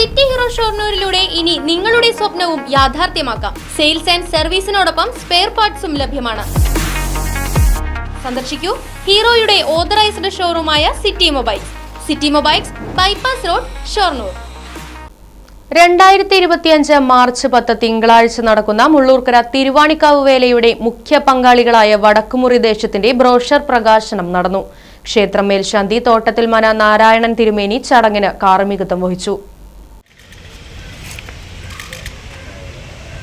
City hero ഷോർണൂരിലൂടെ ഇനി നിങ്ങളുടെ സ്വപ്നവും യാഥാർത്ഥ്യമാക്കാം. സെയിൽസ് ആൻഡ് സർവീസിനോടൊപ്പം സ്പെയർ പാർട്സും ലഭ്യമാണ്. സന്ദർശിക്കൂ ഹീറോയുടെ authorised ഷോറൂമായ city mobiles. City mobiles bypass road Shoranur. രണ്ടായിരത്തി ഇരുപത്തിയഞ്ച് മാർച്ച് പത്ത് തിങ്കളാഴ്ച നടക്കുന്ന മുള്ളൂർക്കര തിരുവാണിക്കാവ് വേലയുടെ മുഖ്യ പങ്കാളികളായ വടക്കുമുറി ദേശത്തിന്റെ ബ്രോഷർ പ്രകാശനം നടന്നു. ക്ഷേത്രം മേൽശാന്തി തോട്ടത്തിൽ മന നാരായണൻ തിരുമേനി ചടങ്ങിന് കാർമികത്വം വഹിച്ചു.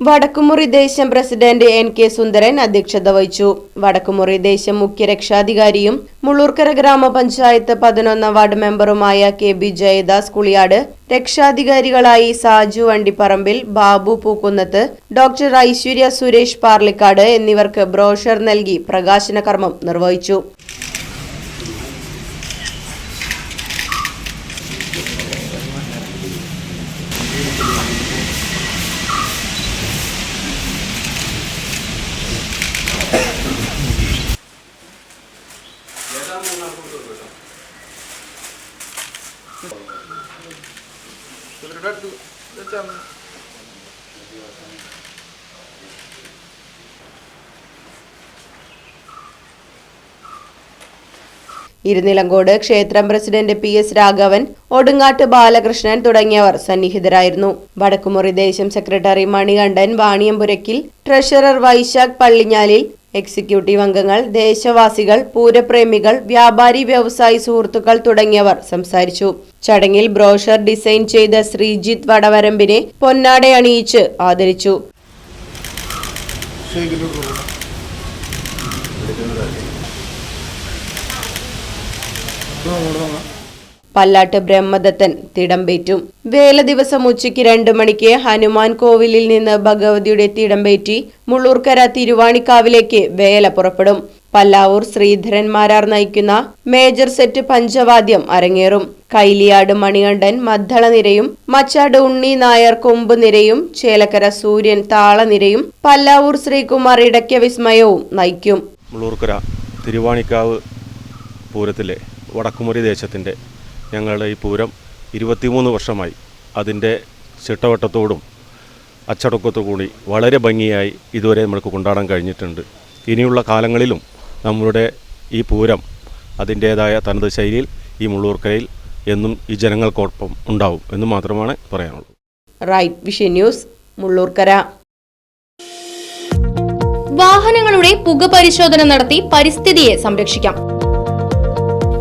വടക്കുമുറി ദേശം പ്രസിഡന്റ് എൻ കെ സുന്ദരൻ അധ്യക്ഷത വഹിച്ചു. വടക്കുമുറി ദേശം മുഖ്യ രക്ഷാധികാരിയും മുള്ളൂർക്കര ഗ്രാമപഞ്ചായത്ത് പതിനൊന്നാം വാർഡ് മെമ്പറുമായ കെ ബി ജയദാസ് കുളിയാട് രക്ഷാധികാരികളായി സാജു വണ്ടിപ്പറമ്പിൽ ബാബു പൂക്കുന്നത്ത് ഡോക്ടർ ഐശ്വര്യ സുരേഷ് പാർലിക്കാട് എന്നിവർക്ക് ബ്രോഷർ നൽകി പ്രകാശന കർമ്മം നിർവഹിച്ചു. ഇരുനിലങ്കോട് ക്ഷേത്രം president P S Raghavan Odungatt Balakrishnan തുടങ്ങിയവർ സന്നിഹിതരായിരുന്നു. വടക്കുമുറി ദേശം secretary Manikandan Vaniyampurakkil treasurer Vaisakh Pallinjalil executive അംഗങ്ങൾ ദേശവാസികൾ പൂരപ്രേമികൾ വ്യാപാരി വ്യവസായി സുഹൃത്തുക്കൾ തുടങ്ങിയവർ സംസാരിച്ചു ചടങ്ങിൽ ബ്രോഷർ ഡിസൈൻ ചെയ്ത ശ്രീജിത്ത് വടവരമ്പിനെ പൊന്നാടയണിയിച്ച് ആദരിച്ചു ഷെയ്ഖിന്റെ അടുത്ത് പോകാം. ആ, അങ്ങോട്ട് നോക്കാം. പല്ലാട്ട് ബ്രഹ്മദത്തൻ തിടമ്പേറ്റും. വേല ദിവസം ഉച്ചയ്ക്ക് രണ്ടു മണിക്ക് ഹനുമാൻ കോവിലിൽ നിന്ന് ഭഗവതിയുടെ തിടമ്പേറ്റി മുള്ളൂർക്കര തിരുവാണിക്കാവിലേക്ക് വേല പുറപ്പെടും. പല്ലാവൂർ ശ്രീധരന്മാരാർ നയിക്കുന്ന മേജർ സെറ്റ് പഞ്ചവാദ്യം അരങ്ങേറും. കൈലിയാട് മണികണ്ഠൻ മദ്ദള നിരയും മച്ചാട് ഉണ്ണി നായർ കൊമ്പ് നിരയും ചേലക്കര സൂര്യൻ താളനിരയും പല്ലാവൂർ ശ്രീകുമാർ ഇടയ്ക്ക വിസ്മയവും നയിക്കും. മുള്ളൂർക്കര തിരുവാണിക്കാവ് പൂരത്തിലെ വടക്കുമുറി ദേശത്തിന്റെ ഞങ്ങളുടെ ഈ പൂരം ഇരുപത്തിമൂന്ന് വർഷമായി അതിന്റെ ചിട്ടവട്ടത്തോടും അച്ചടക്കത്തോടു കൂടി വളരെ ഭംഗിയായി ഇതുവരെ നമ്മൾക്ക് കൊണ്ടാടാൻ കഴിഞ്ഞിട്ടുണ്ട്. ഇനിയുള്ള കാലങ്ങളിലും നമ്മളുടെ ഈ പൂരം അതിന്റേതായ തനത് ശൈലിയിൽ ഈ മുള്ളൂർക്കരയിൽ എന്നും ഈ ജനങ്ങൾക്കൊപ്പം ഉണ്ടാവും എന്ന് മാത്രമാണ് പറയാനുള്ളത്. Right vision news Mullurkara. വാഹനങ്ങളുടെ പുക പരിശോധന നടത്തി പരിസ്ഥിതിയെ സംരക്ഷിക്കാം.